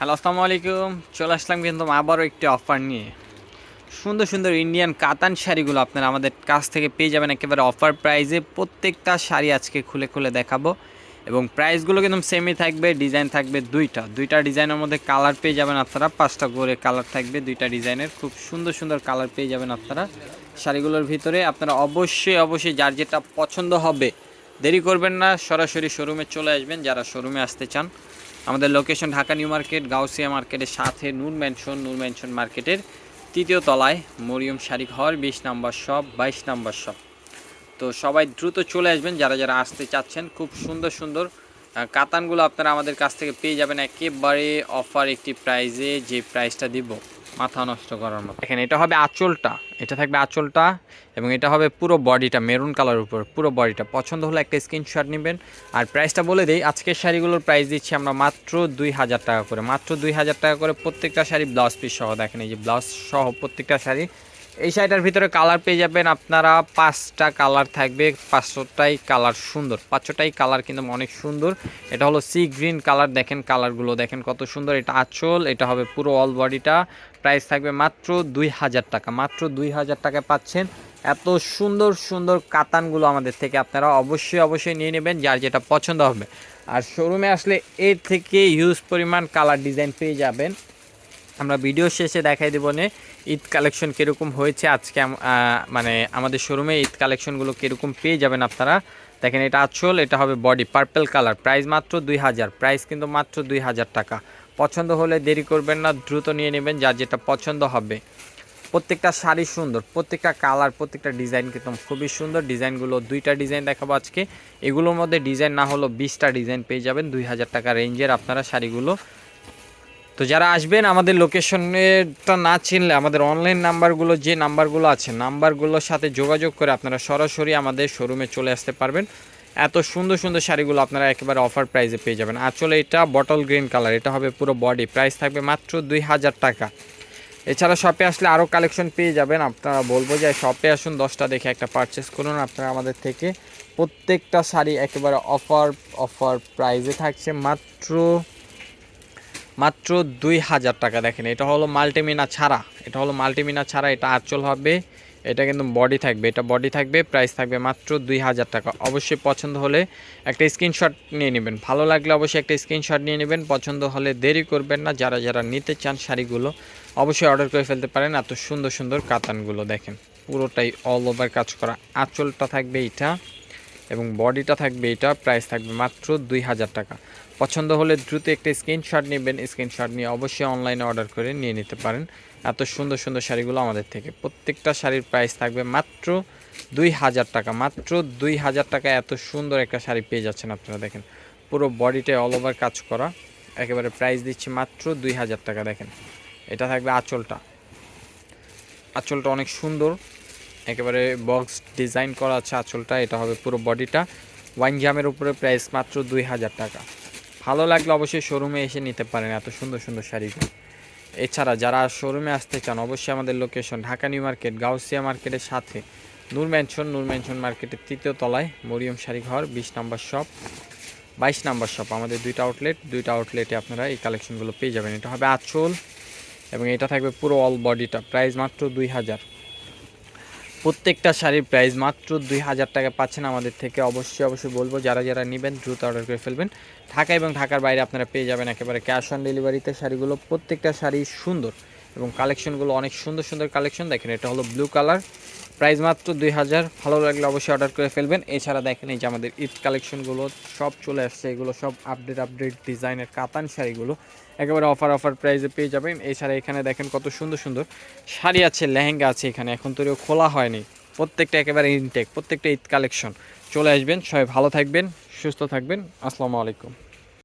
Hello, আসসালামু আলাইকুম। চলে আসলাম কিন্তু আবারও একটি অফার নিয়ে। সুন্দর সুন্দর ইন্ডিয়ান কাতান শাড়িগুলো আপনারা আমাদের কাছ থেকে পেয়ে যাবেন একেবারে অফার প্রাইজে প্রত্যেকটা শাড়ি আজকে খুলে খুলে দেখাবো। এবং প্রাইসগুলো কিন্তু সেমই থাকবে ডিজাইন থাকবে দুইটা। দুইটা ডিজাইনের মধ্যে কালার পেয়ে যাবেন আপনারা। পাঁচটা করে কালার থাকবে দুইটা ডিজাইনের খুব সুন্দর সুন্দর কালার পেয়ে যাবেন আপনারা শাড়িগুলোর ভিতরে। আপনারা অবশ্যই অবশ্যই যার যেটা পছন্দ হবে, দেরি করবেন না। সরাসরি শোরুমে চলে আসবেন। যারা শোরুমে আসতে চান আমাদের location Dhaka new market Gausia মার্কেটের সাথে নূর ম্যানশন নূর ম্যানশন মার্কেটের তৃতীয় তলায় মরিয়ম শাড়ি ঘর বিশ নাম্বার শপ বাইশ নম্বর শপ তো সবাই দ্রুত চলে আসবেন যারা যারা আসতে চাচ্ছেন। খুব সুন্দর সুন্দর কাতানগুলো আপনারা আমাদের কাছ থেকে পেয়ে যাবেন। একেবারে অফার একটি প্রাইজে যে প্রাইসটা দিব। মাথা নষ্ট করার মতো। এখানে এটা হবে আঁচলটা। এটা থাকবে আঁচলটা এবং এটা হবে পুরো বডিটা, মেরুন কালার উপর, পুরো বডিটা। পছন্দ হলে একটা স্ক্রিনশট নেবেন। আর প্রাইসটা বলে দিই, আজকের শাড়িগুলোর প্রাইস দিচ্ছি আমরা মাত্র দুই হাজার টাকা করে। মাত্র দুই হাজার টাকা করে প্রত্যেকটা শাড়ি ব্লাউজ পিস সহ। দেখেন এই যে ব্লাউজ সহ প্রত্যেকটা শাড়ি এই শাড়িটার ভিতরে কালার পেয়ে যাবেন আপনারা। পাঁচটা কালার থাকবে, পাঁচশোটাই কালার সুন্দর, পাঁচশোটাই কালার কিন্তু অনেক সুন্দর। এটা হলো সি গ্রিন কালার, দেখেন কালারগুলো, দেখেন কত সুন্দর, এটা আঁচল, এটা হবে পুরো অল বডিটা প্রাইস থাকবে মাত্র দুই হাজার টাকা, মাত্র দুই হাজার টাকা পাচ্ছেন। এত সুন্দর সুন্দর কাতানগুলো আমাদের থেকে আপনারা অবশ্যই অবশ্যই নিয়ে নেবেন, যার যেটা পছন্দ হবে। আর শোরুমে আসলে এর থেকে হিউজ পরিমাণ কালার ডিজাইন পেয়ে যাবেন। আমরা ভিডিও শেষে দেখাই দেবো নে ঈদ কালেকশন কীরকম হয়েছে। আজকে মানে আমাদের শোরুমে ঈদ কালেকশনগুলো কীরকম পেয়ে যাবেন আপনারা। দেখেন এটা আচল, এটা হবে বডি পার্পেল কালার প্রাইস মাত্র দুই হাজার প্রাইস কিন্তু মাত্র দুই হাজার টাকা। পছন্দ হলে দেরি করবেন না, দ্রুত নিয়ে নেবেন যার যেটা পছন্দ হবে। প্রত্যেকটা শাড়ি সুন্দর, প্রত্যেকটা কালার প্রত্যেকটা ডিজাইন কিন্তু খুবই সুন্দর। ডিজাইনগুলো দুইটা ডিজাইন দেখাবো আজকে। এগুলোর মধ্যে ডিজাইন না হলো বিশটা ডিজাইন পেয়ে যাবেন। দুই হাজার টাকা রেঞ্জের আপনারা শাড়িগুলো তো যারা আসবেন আমাদের লোকেশনটা না চিনলে, আমাদের অনলাইন নাম্বারগুলো যে নাম্বারগুলো আছে নাম্বারগুলোর সাথে যোগাযোগ করে আপনারা সরাসরি আমাদের শোরুমে চলে আসতে পারবেন। এত সুন্দর সুন্দর শাড়িগুলো আপনারা একেবারে অফার প্রাইসে পেয়ে যাবেন। আসলে এটা বটল গ্রিন কালার এটা হবে পুরো বডি প্রাইস থাকবে মাত্র দুই হাজার টাকা। এছাড়া শপে আসলে আরও কালেকশন পেয়ে যাবেন। আপনারা বলব যে শপে আসুন, দশটা দেখে একটা পারচেস করুন। আপনারা আমাদের থেকে প্রত্যেকটা শাড়ি একেবারে অফার অফার প্রাইসে থাকছে মাত্র মাত্র দুই হাজার টাকা দেখেন, এটা হলো মাল্টিমিনা ছাড়া, এটা হলো মাল্টিমিনা ছাড়া, এটা আঁচল হবে, এটা কিন্তু বডি থাকবে, এটা বডি থাকবে প্রাইস থাকবে মাত্র দুই হাজার টাকা। অবশ্যই পছন্দ হলে একটা স্ক্রিনশট নিয়ে নেবেন, ভালো লাগলে অবশ্যই একটা স্ক্রিনশট নিয়ে নেবেন, পছন্দ হলে দেরি করবেন না, যারা যারা নিতে চান শাড়িগুলো, অবশ্যই অর্ডার করে ফেলতে পারেন, এত সুন্দর সুন্দর কাতানগুলো দেখেন, পুরোটাই অল ওভার কাজ করা, আঁচলটা থাকবে এটা এবং বডিটা থাকবে এটা প্রাইস থাকবে মাত্র দুই হাজার টাকা। পছন্দ হলে দ্রুত একটা স্ক্রিনশট নেবেন স্ক্রিনশট নিয়ে অবশ্যই অনলাইনে অর্ডার করে নিয়ে নিতে পারেন। এত সুন্দর সুন্দর শাড়িগুলো আমাদের থেকে। প্রত্যেকটা শাড়ির প্রাইস থাকবে মাত্র দুই হাজার টাকা, মাত্র দুই হাজার টাকা এত সুন্দর একটা শাড়ি পেয়ে যাচ্ছেন আপনারা দেখেন। পুরো বডিটায় অল ওভার কাজ করা। একেবারে প্রাইস দিচ্ছি মাত্র দুই হাজার টাকা, দেখেন। এটা থাকবে আঁচলটা। আঁচলটা অনেক সুন্দর। একেবারে বক্স ডিজাইন করা আছে আঁচলটা, এটা হবে পুরো বডিটা ওয়াইন জামের উপরে প্রাইস মাত্র দুই হাজার টাকা। ভালো লাগলে অবশ্যই শোরুমে এসে নিতে পারেন এত সুন্দর সুন্দর শাড়িগুলো এছাড়া যারা শোরুমে আসতে চান, অবশ্যই আমাদের location Dhaka new market, Gausia মার্কেটের সাথে। নূর ম্যানশন নূর ম্যানশন মার্কেটের তৃতীয় তলায় মরিয়ম শাড়িঘর বিশ নাম্বার শপ বাইশ নাম্বার শপ আমাদের দুইটা আউটলেট দুইটা আউটলেটে আপনারা এই কালেকশনগুলো পেয়ে যাবেন। এটা হবে আঁচল এবং এটা থাকবে পুরো অল বডিটা প্রাইস মাত্র দুই হাজার। প্রত্যেকটা শাড়ির প্রাইস মাত্র দুই হাজার টাকা পাচ্ছেন আমাদের থেকে। অবশ্যই অবশ্যই বলব, যারা যারা নেবেন, দ্রুত অর্ডার করে ফেলবেন। ঢাকা এবং ঢাকার বাইরে আপনারা পেয়ে যাবেন একেবারে ক্যাশ অন ডেলিভারিতে শাড়িগুলো। প্রত্যেকটা শাড়ি সুন্দর এবং কালেকশনগুলো অনেক সুন্দর সুন্দর কালেকশন দেখেন, এটা হলো ব্লু কালার প্রাইস মাত্র দুই হাজার। ভালো লাগলে অবশ্যই অর্ডার করে ফেলবেন। এছাড়া দেখেন এই যে আমাদের ঈদ কালেকশনগুলো সব চলে আসছে। এগুলো সব আপডেট আপডেট ডিজাইনের কাতান শাড়িগুলো একেবারে অফার অফার প্রাইসে পেয়ে যাবেন। এছাড়া এখানে দেখেন কত সুন্দর সুন্দর শাড়ি আছে, লেহেঙ্গা আছে এখানে। এখন তৈরিও খোলা হয়নি। প্রত্যেকটা একেবারে ইনটেক প্রত্যেকটা ঈদ কালেকশন চলে আসবেন। সবাই ভালো থাকবেন, সুস্থ থাকবেন। আসসালামু আলাইকুম।